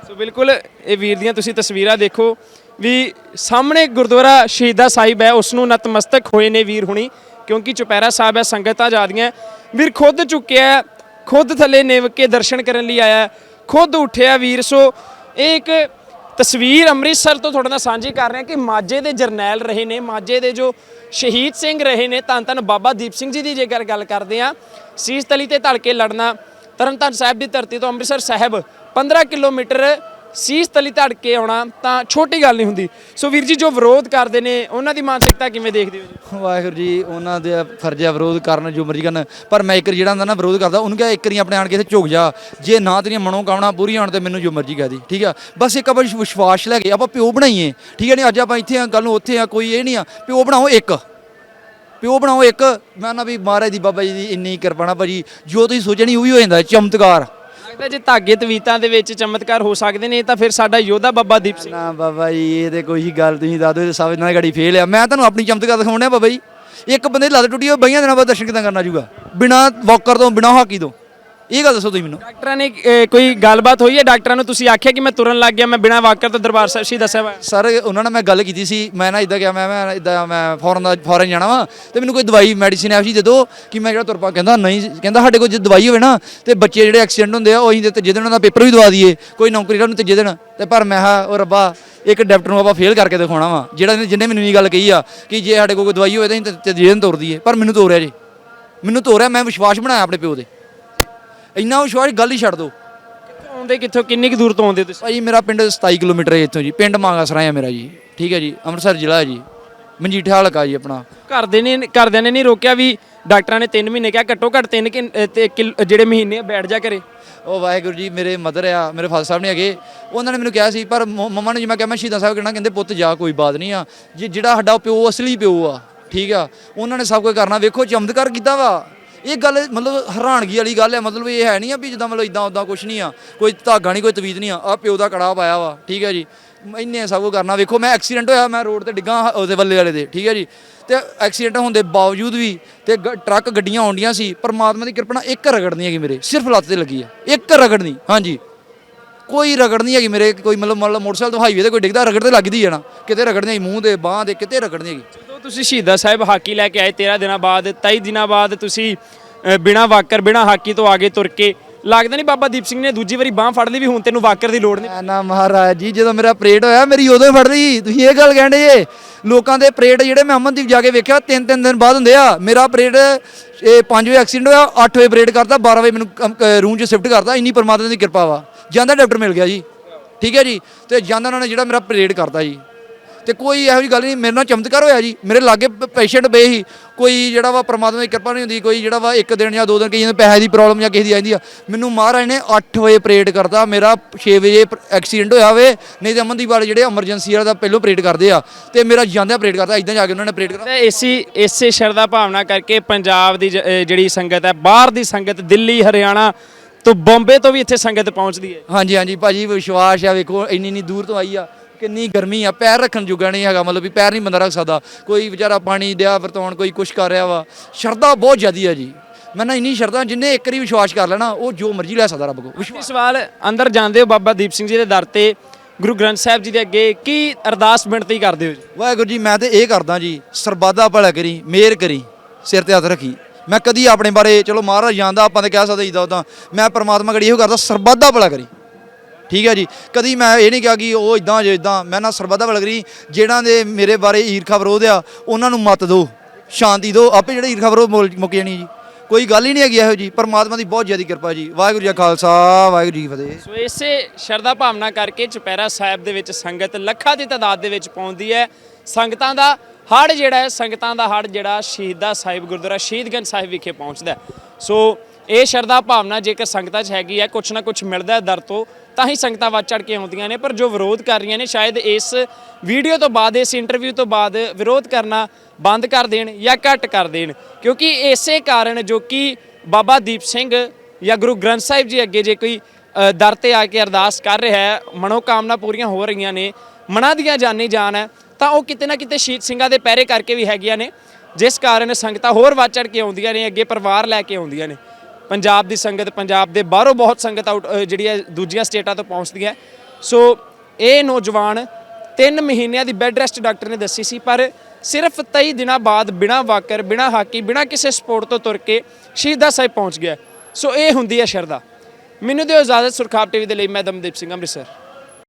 ਸੋ ਬਿਲਕੁਲ ਇਹ ਵੀਰ ਦੀਆਂ ਤੁਸੀਂ ਤਸਵੀਰਾਂ ਦੇਖੋ। ਵੀ ਸਾਹਮਣੇ ਗੁਰਦੁਆਰਾ ਸ਼ਹੀਦਾ ਸਾਹਿਬ ਹੈ ਉਸ ਨੂੰ ਨਤਮਸਤਕ ਹੋਏ ਨੇ ਵੀਰ ਹੁਣੀ। ਕਿਉਂਕਿ ਚੁਪਹਿਰਾ ਸਾਹਿਬ ਹੈ, ਸੰਗਤਾਂ ਜਾਦੀਆਂ ਵੀਰ ਖੁਦ ਚੁੱਕਿਆ ਖੁਦ ਥੱਲੇ ਨਿਵ ਕੇ ਦਰਸ਼ਨ ਕਰਨ ਲਈ ਆਇਆ ਖੁਦ ਉੱਠਿਆ ਵੀਰ, ਸੋ ਇਹ ਇੱਕ ਤਸਵੀਰ ਅੰਮ੍ਰਿਤਸਰ ਤੋਂ ਤੁਹਾਡੇ ਨਾਲ ਸਾਂਝੀ ਕਰ ਰਹੇ ਹਾਂ ਕਿ ਮਾਝੇ ਦੇ ਜਰਨੈਲ ਰਹੇ ਨੇ, ਮਾਝੇ ਦੇ ਜੋ ਸ਼ਹੀਦ ਸਿੰਘ ਰਹੇ ਨੇ, ਧੰਨ ਧੰਨ ਬਾਬਾ ਦੀਪ ਸਿੰਘ ਜੀ ਦੀ ਜੇਕਰ ਗੱਲ ਕਰਦੇ ਆ ਸੀਸ ਤਲੀ ਤੇ ਧੜ ਕੇ ਲੜਨਾ ਤਰਨਤਾਰਨ ਸਾਹਿਬ ਦੀ ਧਰਤੀ ਤੋਂ ਅੰਮ੍ਰਿਤਸਰ ਸਾਹਿਬ 15 ਕਿਲੋਮੀਟਰ ਸੀਸ ਤਲੀ ਧੜ ਕੇ ਆਉਣਾ ਤਾਂ ਛੋਟੀ ਗੱਲ ਨਹੀਂ ਹੁੰਦੀ। ਸੋ ਵੀਰ ਜੀ, ਜੋ ਵਿਰੋਧ ਕਰਦੇ ਨੇ, ਉਹਨਾਂ ਦੀ ਮਾਨਸਿਕਤਾ ਕਿਵੇਂ ਦੇਖਦੇ ਹੋ ਜੀ? ਵਾਹਿਗੁਰੂ ਜੀ, ਉਹਨਾਂ ਦੇ ਫਰਜ਼ ਹੈ ਵਿਰੋਧ ਕਰਨ ਜੋ ਮਰਜ਼ੀ ਕਰਨ, ਪਰ ਮੈਂ ਇੱਕ ਜਿਹੜਾ ਹੁੰਦਾ ਨਾ ਵਿਰੋਧ ਕਰਦਾ, ਉਹਨੂੰ ਕਿਹਾ, ਇੱਕ ਵਾਰੀ ਆਪਣੇ ਆਣ ਕੇ ਇੱਥੇ ਝੁਕ ਜਾ। ਜੇ ਨਾ ਤੇਰੀਆਂ ਮਨੋ ਕਾਮਨਾ ਪੂਰੀਆਂ ਹੋਣ ਤੇ ਮੈਨੂੰ ਜੋ ਮਰਜ਼ੀ ਕਹਿ ਦੀ, ਠੀਕ ਆ? ਬਸ ਇੱਕ ਆਪਾਂ ਵਿਸ਼ਵਾਸ ਲੈ ਕੇ ਆਪਾਂ ਪਿਓ ਬਣਾਈਏ, ਠੀਕ ਹੈ ਨਹੀਂ? ਅੱਜ ਆਪਾਂ ਇੱਥੇ ਆ ਕੱਲ ਨੂੰ ਉੱਥੇ ਆ, ਕੋਈ ਇਹ ਨਹੀਂ ਆ, ਪਿਓ ਬਣਾਓ ਇੱਕ। ਪਿਓ ਬਣਾਓ ਇੱਕ। ਮੈਂ ਨਾ ਵੀ ਮਹਾਰਾਜ ਦੀ ਬਾਬਾ ਜੀ ਦੀ ਇੰਨੀ ਕਿਰਪਾ ਨਾ ਭਾਜੀ, ਜੋ ਤੁਸੀਂ ਸੋਚਣੀ ਉਹ ਵੀ ਹੋ ਜਾਂਦਾ, ਚਮਤਕਾਰ। ਲੱਗਦਾ ਜੇ ਧਾਗੇ ਤਵੀਤਾਂ ਦੇ ਵਿੱਚ ਚਮਤਕਾਰ ਹੋ ਸਕਦੇ ਨੇ, ਤਾਂ ਫਿਰ ਸਾਡਾ ਯੋਧਾ ਬਾਬਾ ਦੀਪ ਸਿੰਘ। ਨਾ ਬਾਬਾ ਜੀ, ਇਹ ਤੇ ਕੋਈ ਗੱਲ ਤੁਸੀਂ ਦੱਸ ਦਿਓ ਸਭ ਦੀ ਗਾੜੀ ਫੇਲ ਆ। ਮੈਂ ਤੁਹਾਨੂੰ ਆਪਣੀ ਚਮਤਕਾਰ ਦਿਖਾਉਣਾ ਬਾਬਾ ਜੀ। ਇੱਕ ਬੰਦੇ ਦੀ ਲੱਤ ਟੁੱਟੀ ਹੋਈ ਬਈਆਂ ਦਿਨਾਂ ਬਾਅਦ ਦਰਸ਼ਨ ਕਿਦਾਂ ਕਰਨਾ ਜੂਗਾ ਬਿਨਾ ਵਾਕਰ ਤੋਂ, ਬਿਨਾ ਹਾਕੀ ਤੋਂ। ਇਹ ਗੱਲ ਦੱਸੋ ਤੁਸੀਂ ਮੈਨੂੰ। ਡਾਕਟਰਾਂ ਨੇ ਅਹ, ਕੋਈ ਗੱਲਬਾਤ ਹੋਈ ਹੈ? ਡਾਕਟਰਾਂ ਨੂੰ ਤੁਸੀਂ ਆਖਿਆ ਕਿ ਮੈਂ ਤੁਰਨ ਲੱਗ ਗਿਆ ਮੈਂ ਬਿਨਾਂ ਵਾਕਰ ਤੋਂ ਦਰਬਾਰ ਸਾਹਿਬ ਸ਼ਹੀਦ ਦੱਸਿਆ ਵਾ ਸਰ ਉਹਨਾਂ ਨਾਲ ਮੈਂ ਗੱਲ ਕੀਤੀ ਸੀ। ਮੈਂ ਨਾ ਇਦਾਂ ਗਿਆ ਮੈਂ ਮੈਂ ਇਦਾਂ ਮੈਂ ਫੌਰਨ ਦਾ ਫੌਰਨ ਜਾਣਾ ਵਾ ਤੇ ਮੈਨੂੰ ਕੋਈ ਦਵਾਈ ਮੈਡੀਸਿਨ ਐਸੀ ਦੇ ਦਿਓ ਕਿ ਮੈਂ ਜਿਹੜਾ ਤੁਰ ਪਾ ਕਹਿੰਦਾ ਨਹੀਂ ਕਹਿੰਦਾ ਸਾਡੇ ਕੋਲ ਜੇ ਦਵਾਈ ਹੋਵੇ ਨਾ ਤੇ ਬੱਚੇ ਜਿਹੜੇ ਐਕਸੀਡੈਂਟ ਹੁੰਦੇ ਆ ਉਹ ਅਸੀਂ ਤੇ ਦਿਨ ਉਹਨਾਂ ਦਾ ਪੇਪਰ ਵੀ ਦਵਾ ਦਈਏ। ਕੋਈ ਨੌਕਰੀ ਕਰਨ ਨੂੰ ਤੀਜੇ ਦਿਨ। ਤੇ ਪਰ ਮੈਂ ਹਾਂ ਉਹ ਰੱਬਾ ਇੱਕ ਡਾਕਟਰ ਨੂੰ ਆਪਾਂ ਫੇਲ ਕਰਕੇ ਦਿਖਾਉਣਾ ਵਾ। ਜਿਹੜਾ ਇਹਨੇ- ਜਿਹਨੇ ਮੈਨੂੰ ਇਹ ਗੱਲ ਕਹੀ ਆ ਕਿ ਜੇ ਸਾਡੇ ਕੋਲ ਕੋਈ ਦਵਾਈ ਹੋਵੇ ਤਾਂ ਅਸੀਂ ਤੇ ਤੀਜੇ ਦਿਨ ਤੋਰ ਦਈਏ। ਪਰ ਮੈਨੂੰ ਤੋਰਿਆ ਜੀ। ਮੈਨੂੰ ਤੋਰਿਆ ਮੈਂ ਵਿਸ਼ਵਾਸ ਬਣਾਇਆ ਆਪਣੇ ਪਿਓ ਦੇ ਇੰਨਾ ਵਿਸ਼ਵਾਸ ਗੱਲ ਹੀ ਛੱਡ ਕਿੱਥੋਂ ਆਉਂਦੇ ਕਿੱਥੋਂ? ਕਿੰਨੀ ਕੁ ਦੂਰ ਤੋਂ ਆਉਂਦੇ ਤੁਸੀਂ? ਭਾਜੀ ਮੇਰਾ ਪਿੰਡ 27 ਕਿਲੋਮੀਟਰ ਹੈ ਇੱਥੋਂ ਜੀ। ਪਿੰਡ ਮਾਂਗਾ ਸਰਾਇਆ ਮੇਰਾ ਜੀ। ਠੀਕ ਹੈ ਜੀ ਅੰਮ੍ਰਿਤਸਰ ਜ਼ਿਲ੍ਹਾ ਹੈ ਜੀ। ਮਨਜੀਠਾ ਹਲਕਾ ਜੀ ਆਪਣਾ। ਘਰਦੇ ਨੇ ਘਰਦਿਆਂ ਨੇ ਨਹੀਂ ਰੋਕਿਆ ਵੀ ਡਾਕਟਰਾਂ ਨੇ 3 ਮਹੀਨੇ ਕਿਹਾ ਘੱਟੋ ਘੱਟ 3 ਜਿਹੜੇ ਮਹੀਨੇ ਆ, ਬੈਠ ਜਾ ਘਰੇ। ਉਹ ਵਾਹਿਗੁਰੂ ਜੀ ਮੇਰੇ ਮਦਰ ਆ ਮੇਰੇ ਫਾਦਰ ਸਾਹਿਬ ਨੇ ਹੈਗੇ। ਉਹਨਾਂ ਨੇ ਮੈਨੂੰ ਕਿਹਾ ਸੀ ਪਰ ਮ- ਮੰਮਾ ਨੂੰ ਜਿਵੇਂ ਕਿਹਾ ਮੈਂ ਸ਼ਹੀਦਾਂ ਸਾਹਿਬ ਕਹਿਣਾ ਕਹਿੰਦੇ ਪੁੱਤ ਜਾ ਕੋਈ ਬਾਤ ਨਹੀਂ ਆ। ਜੇ ਜਿਹੜਾ ਸਾਡਾ ਪਿਓ ਅਸਲੀ ਪਿਓ ਆ ਠੀਕ ਆ ਉਹਨਾਂ ਨੇ ਸਭ ਕੁਝ ਕਰਨਾ। ਵੇਖੋ ਚਮਤਕਾਰ ਕੀਤਾ ਵਾ। ਇਹ ਗੱਲ ਮਤਲਬ ਹੈਰਾਨਗੀ ਵਾਲੀ ਗੱਲ ਹੈ, ਮਤਲਬ ਇਹ ਹੈ ਨਹੀਂ ਆ ਵੀ ਜਿੱਦਾਂ ਮਤਲਬ ਇਦਾਂ ਉਦਾਂ ਕੁਝ ਨਹੀਂ ਆ, ਕੋਈ ਧਾਗਾ ਨਹੀਂ ਕੋਈ ਤਵੀਤ ਨਹੀਂ ਆ ਆ ਪਿਓ ਦਾ ਕੜਾ ਪਾਇਆ ਵਾ, ਠੀਕ ਹੈ ਜੀ। ਇੰਨੇ ਸਭ ਕੁਝ ਕਰਨਾ, ਵੇਖੋ ਮੈਂ ਐਕਸੀਡੈਂਟ ਹੋਇਆ, ਮੈਂ ਰੋਡ ਤੇ ਡਿੱਗਾ ਉਹਦੇ ਬੱਲੇ ਵਾਲੇ ਦੇ, ਠੀਕ ਹੈ ਜੀ। ਤੇ ਐਕਸੀਡੈਂਟ ਹੋਣ ਦੇ ਬਾਵਜੂਦ ਵੀ ਤੇ ਗ- ਟਰੱਕ ਗੱਡੀਆਂ ਆਉਂਦੀਆਂ ਸੀ, ਪਰਮਾਤਮਾ ਦੀ ਕਿਰਪਾ ਨਾਲ ਇੱਕ ਰਗੜ ਨਹੀਂ ਹੈਗੀ ਮੇਰੇ, ਸਿਰਫ ਲੱਤ ਤੇ ਲੱਗੀ ਆ, ਇੱਕ ਰਗੜ ਨਹੀਂ ਹਾਂਜੀ। ਕੋਈ ਰਗੜ ਨਹੀਂ ਹੈਗੀ ਮੇਰੇ, ਕੋਈ ਮਤਲਬ ਮਤਲਬ ਮੋਟਰਸਾਈਕਲ ਤੋਂ ਹਾਈਵੇ ਤੇ ਕੋਈ ਡਿੱਗਦਾ, ਰਗੜ ਤੇ ਲੱਗਦੀ ਹੈ ਨਾ, ਕਿਤੇ ਰਗੜ ਨਹੀਂ ਹੈਗੀ ਮੂੰਹ ਤੇ ਬਾਹ ਤੇ ਕਿਤੇ ਰਗੜ ਨਹੀਂ ਹੈਗੀ। ਤੁਸੀਂ ਸ਼ਹੀਦਾਂ ਸਾਹਿਬ ਹਾਕੀ ਲੈ ਕੇ ਆਏ 13 ਦਿਨਾਂ ਬਾਅਦ 23 ਦਿਨਾਂ ਬਾਅਦ ਤੁਸੀਂ ਅਹ, ਬਿਨਾਂ ਵਾਕਰ ਬਿਨਾਂ ਹਾਕੀ ਤੋਂ ਆਗੇ ਤੁਰ ਕੇ ਲੱਗਦਾ ਨਹੀਂ ਬਾਬਾ ਦੀਪ ਸਿੰਘ ਨੇ ਦੂਜੀ ਵਾਰੀ ਬਾਹ ਫੜ ਲਈ ਵੀ ਹੁਣ ਤੈਨੂੰ ਵਾਕਰ ਦੀ ਲੋੜ ਨਹੀਂ। ਨਾ ਮਹਾਰਾਜ ਜੀ ਜਦੋਂ ਮੇਰਾ ਪ੍ਰੇਡ ਹੋਇਆ ਮੇਰੀ ਉਦੋਂ ਹੀ ਫੜ ਲਈ। ਤੁਸੀਂ ਇਹ ਗੱਲ ਕਹਿੰਦੇ ਜੇ ਲੋਕਾਂ ਦੇ ਪ੍ਰੇਡ ਜਿਹੜੇ ਮੈਂ ਅਮਨਦੀਪ ਜਾ ਕੇ ਵੇਖਿਆ ਤਿੰਨ ਤਿੰਨ ਦਿਨ ਬਾਅਦ ਹੁੰਦੇ ਆ। ਮੇਰਾ ਪ੍ਰੇਡ ਇਹ 5 ਵਜੇ ਐਕਸੀਡੈਂਟ ਹੋਇਆ 8 ਵਜੇ ਪ੍ਰੇਡ ਕਰਤਾ 12 ਵਜੇ ਮੈਨੂੰ ਰੂਮ 'ਚ ਸ਼ਿਫਟ ਕਰਤਾ। ਇੰਨੀ ਪਰਮਾਤਮਾ ਦੀ ਕਿਰਪਾ ਵਾ। ਜਾਂਦਾ ਡਾਕਟਰ ਮਿਲ ਗਿਆ ਜੀ। ਠੀਕ ਹੈ ਜੀ? ਤੇ ਜਾਂਦਾ ਉਹਨਾਂ ਨੇ ਜਿਹੜਾ ਮੇਰਾ ਪ੍ਰੇਡ ਕਰਤਾ ਜੀ। ਤੇ ਕੋਈ ਇਹੋ ਜਿਹੀ ਗੱਲ ਨਹੀਂ ਮੇਰੇ ਨਾਲ ਚਮਤਕਾਰ ਹੋਇਆ ਜੀ। ਮੇਰੇ ਲਾਗੇ ਪੇਸ਼ੈਂਟ ਬੇ ਹੀ ਕੋਈ ਜਿਹੜਾ ਵਾ ਪ੍ਰਮਾਤਮਾ ਦੀ ਕਿਰਪਾ ਨਹੀਂ ਹੁੰਦੀ ਕੋਈ ਜਿਹੜਾ ਵਾ ਇੱਕ ਦਿਨ ਜਾਂ ਦੋ ਦਿਨ ਕਈਆਂ ਦੇ ਪੈਸੇ ਦੀ ਪ੍ਰੋਬਲਮ ਜਾਂ ਕਿਸੇ ਦੀ ਆਂਦੀ ਆ। ਮੈਨੂੰ ਮਹਾਰਾਜ ਨੇ 8 ਵਜੇ ਪ੍ਰੇਡ ਕਰਦਾ ਮੇਰਾ 6 ਵਜੇ ਐਕਸੀਡੈਂਟ ਹੋਇਆ ਵੇ। ਨਹੀਂ ਤੇ ਅਮਨਦੀਪ ਵਾਲੇ ਜਿਹੜੇ ਐਮਰਜੈਂਸੀ ਵਾਲਾ ਦਾ ਪਹਿਲੋਂ ਪ੍ਰੇਡ ਕਰਦੇ ਆ। ਤੇ ਮੇਰਾ ਜਾਂਦਿਆਂ ਪ੍ਰੇਡ ਕਰਦਾ ਇਦਾਂ ਜਾ ਕੇ ਉਹਨਾਂ ਨੇ ਪ੍ਰੇਡ ਕਰਦਾ ਤੇ ਇਸੀ ਇਸੇ ਸ਼ਰਧਾ ਭਾਵਨਾ ਕਰਕੇ ਪੰਜਾਬ ਦੀ ਜ- ਜਿਹੜੀ ਸੰਗਤ ਹੈ ਬਾਹਰ ਦੀ ਸੰਗਤ ਦਿੱਲੀ ਹਰਿਆਣਾ ਤੋਂ ਬੰਬੇ ਤੋਂ ਵੀ ਇੱਥੇ ਸੰਗਤ ਪਹੁੰਚਦੀ ਹੈ। ਹਾਂਜੀ ਹਾਂਜੀ। ਭਾਜੀ ਵਿਸ਼ਵਾਸ ਆ। ਵੇਖੋ ਇੰਨੀ ਇੰਨੀ ਦੂਰ ਤੋਂ ਆਈ ਆ। ਕਿੰਨੀ ਗਰਮੀ ਆ ਪੈਰ ਰੱਖਣ ਜੋਗਾ ਨਹੀਂ ਹੈਗਾ ਮਤਲਬ ਵੀ ਪੈਰ ਨਹੀਂ ਬੰਦਾ ਰੱਖ ਸਕਦਾ। ਕੋਈ ਵਿਚਾਰਾ ਪਾਣੀ ਦਿਆ ਵਰਤਾਉਣ ਕੋਈ ਕੁਛ ਕਰ ਰਿਹਾ ਵਾ। ਸ਼ਰਧਾ ਬਹੁਤ ਜ਼ਿਆਦੀ ਆ ਜੀ। ਮੈਂ ਨਾ ਇੰਨੀ ਸ਼ਰਧਾ ਜਿੰਨੇ ਇੱਕ ਵਾਰੀ ਵਿਸ਼ਵਾਸ ਕਰ ਲੈਣਾ ਉਹ ਜੋ ਮਰਜ਼ੀ ਲੈ ਸਕਦਾ ਰੱਬ ਕੋ ਸਵਾਲ ਅੰਦਰ ਜਾਂਦੇ ਹੋ ਬਾਬਾ ਦੀਪ ਸਿੰਘ ਜੀ ਦੇ ਦਰ ਤੇ ਗੁਰੂ ਗ੍ਰੰਥ ਸਾਹਿਬ ਜੀ ਦੇ ਅੱਗੇ ਕੀ ਅਰਦਾਸ ਬੇਨਤੀ ਕਰਦੇ ਹੋ ਜੀ? ਵਾਹਿਗੁਰੂ ਜੀ ਮੈਂ ਤੇ ਇਹ ਕਰਦਾ ਜੀ ਸਰਬਾਦਾ ਭਲਾ ਕਰੀ ਮਿਹਰ ਕਰੀ ਸਿਰ ਤੇ ਹੱਥ ਰੱਖੀ। ਮੈਂ ਕਦੀ ਆਪਣੇ ਬਾਰੇ ਚਲੋ ਮਹਾਰਾਜ ਜਾਣਦਾ ਆਪਾਂ ਤੇ ਕਹਿ ਸਕਦੇ ਇਦਾਂ ਉਦਾਂ ਮੈਂ ਪਰਮਾਤਮਾ ਕੜੀ ਇਹੋ ਕਰਦਾ ਸਰਬਾਦਾ ਭਲਾ ਕਰੀ। ਠੀਕ ਹੈ ਜੀ। ਕਦੀ ਮੈਂ ਇਹ ਨਹੀਂ ਕਿਹਾ ਕਿ ਉਹ ਇਦਾਂ ਜੇ ਇਦਾਂ ਮੈਂ ਨਾ ਸਰਬੱਧਾ ਭਲਾ ਕਰੀ। ਦੇ ਮੇਰੇ ਬਾਰੇ ਈਰਖਾ ਵਿਰੋਧ ਆ, ਉਹਨਾਂ ਨੂੰ ਮਤ ਦਿਓ। ਸ਼ਾਂਤੀ ਦਿਓ। ਆਪੇ ਜਿਹੜੇ ਈਰਖਾ ਵਿਰੋਧ ਮੁੱਕ ਜਾਣੀ ਜੀ। ਕੋਈ ਗੱਲ ਹੀ ਨਹੀਂ ਹੈਗੀ ਇਹੋ ਜੀ। ਪਰਮਾਤਮਾ ਦੀ ਬਹੁਤ ਜ਼ਿਆਦਾ ਕਿਰਪਾ ਜੀ। ਵਾਹਿਗੁਰੂ ਜੀ ਖਾਲਸਾ, ਵਾਹਿਗੁਰੂ ਜੀ ਫਤਿਹ। ਸੋ ਇਸੇ ਸ਼ਰਧਾ ਭਾਵਨਾ ਕਰਕੇ ਚੁਪਹਿਰਾ ਸਾਹਿਬ ਦੇ ਵਿੱਚ ਸੰਗਤ ਲੱਖਾਂ ਦੀ ਤਾਦਾਦ ਦੇ ਵਿੱਚ ਪਹੁੰਚਦੀ ਹੈ। ਸੰਗਤਾਂ ਦਾ ਹੜ ਜਿਹੜਾ ਹੈ, ਸੰਗਤਾਂ ਦਾ ਹੜ ਜਿਹੜਾ ਸ਼ਹੀਦਾ ਸਾਹਿਬ ਗੁਰਦੁਆਰਾ ਸ਼ਹੀਦਗੰਜ ਸਾਹਿਬ ਵਿਖੇ ਪਹੁੰਚਦਾ ਸੋ ਇਹ ਸ਼ਰਧਾ ਭਾਵਨਾ ਜੇਕਰ ਸੰਗਤਾਂ 'ਚ ਹੈਗੀ ਹੈ, ਕੁਛ ਨਾ ਕੁਛ ਮਿਲਦਾ ਹੈ ਦਰ ਤੋਂ, ਤਾਂ ਹੀ ਸੰਗਤਾਂ ਵੱਧ ਚੜ ਕੇ ਆਉਂਦੀਆਂ ਨੇ, ਪਰ ਜੋ ਵਿਰੋਧ ਕਰ ਰਹੀਆਂ ਨੇ, ਸ਼ਾਇਦ ਇਸ ਵੀਡੀਓ ਤੋਂ ਬਾਅਦ, ਇਸ ਇੰਟਰਵਿਊ ਤੋਂ ਬਾਅਦ ਵਿਰੋਧ ਕਰਨਾ ਬੰਦ ਕਰ ਦੇਣ ਜਾਂ ਘੱਟ ਕਰ ਦੇਣ। ਕਿਉਂਕਿ ਇਸੇ ਕਾਰਨ ਜੋ ਕਿ ਬਾਬਾ ਦੀਪ ਸਿੰਘ ਜਾਂ ਗੁਰੂ ਗ੍ਰੰਥ ਸਾਹਿਬ ਜੀ ਅੱਗੇ ਜੇ ਕੋਈ ਦਰ ਤੇ ਆ ਕੇ ਅਰਦਾਸ ਕਰ ਰਿਹਾ ਹੈ, ਮਨੋਕਾਮਨਾ ਪੂਰੀਆਂ ਹੋ ਰਹੀਆਂ ਨੇ, ਮਨਾਂ ਦੀਆਂ ਜਾਨੀ ਜਾਨ ਹੈ ਤਾਂ ਉਹ ਕਿਤੇ ਨਾ ਕਿਤੇ ਸ਼ਹੀਦ ਸਿੰਘਾਂ ਦੇ ਪਹਿਰੇ ਕਰਕੇ ਵੀ ਹੈਗੀਆਂ ਨੇ, ਜਿਸ ਕਾਰਨ ਸੰਗਤਾਂ ਹੋਰ ਵੱਧ ਚੜ ਕੇ ਆਉਂਦੀਆਂ ਨੇ, ਅੱਗੇ ਪਰਿਵਾਰ ਲੈ ਕੇ ਆਉਂਦੀਆਂ ਨੇ। ਪੰਜਾਬ ਦੀ ਸੰਗਤ, ਪੰਜਾਬ ਦੇ ਬਾਹਰੋਂ ਬਹੁਤ ਸੰਗਤ ਆਊਟ ਜਿਹੜੀ ਹੈ ਦੂਜੀਆਂ ਸਟੇਟਾਂ ਤੋਂ ਪਹੁੰਚਦੀ ਹੈ। ਸੋ ਇਹ ਨੌਜਵਾਨ 3 ਮਹੀਨਿਆਂ ਦੀ ਬੈੱਡ ਰੈਸਟ ਡਾਕਟਰ ਨੇ ਦੱਸੀ ਸੀ, ਪਰ ਸਿਰਫ 23 ਦਿਨਾਂ ਬਾਅਦ ਬਿਨਾਂ ਵਾਕਰ, ਬਿਨਾਂ ਹਾਕੀ, ਬਿਨਾਂ ਕਿਸੇ ਸਪੋਰਟ ਤੋਂ ਤੁਰ ਕੇ ਸ਼ਹੀਦਾਂ ਸਾਹਿਬ ਪਹੁੰਚ ਗਿਆ। ਸੋ ਇਹ ਹੁੰਦੀ ਹੈ ਸ਼ਰਧਾ। ਮੈਨੂੰ ਦਿਓ ਇਜਾਜ਼ਤ, ਸੁਰਖਾਬ ਟੀਵੀ ਦੇ ਲਈ ਮੈਂ ਦਮਦੀਪ ਸਿੰਘ, ਅੰਮ੍ਰਿਤਸਰ।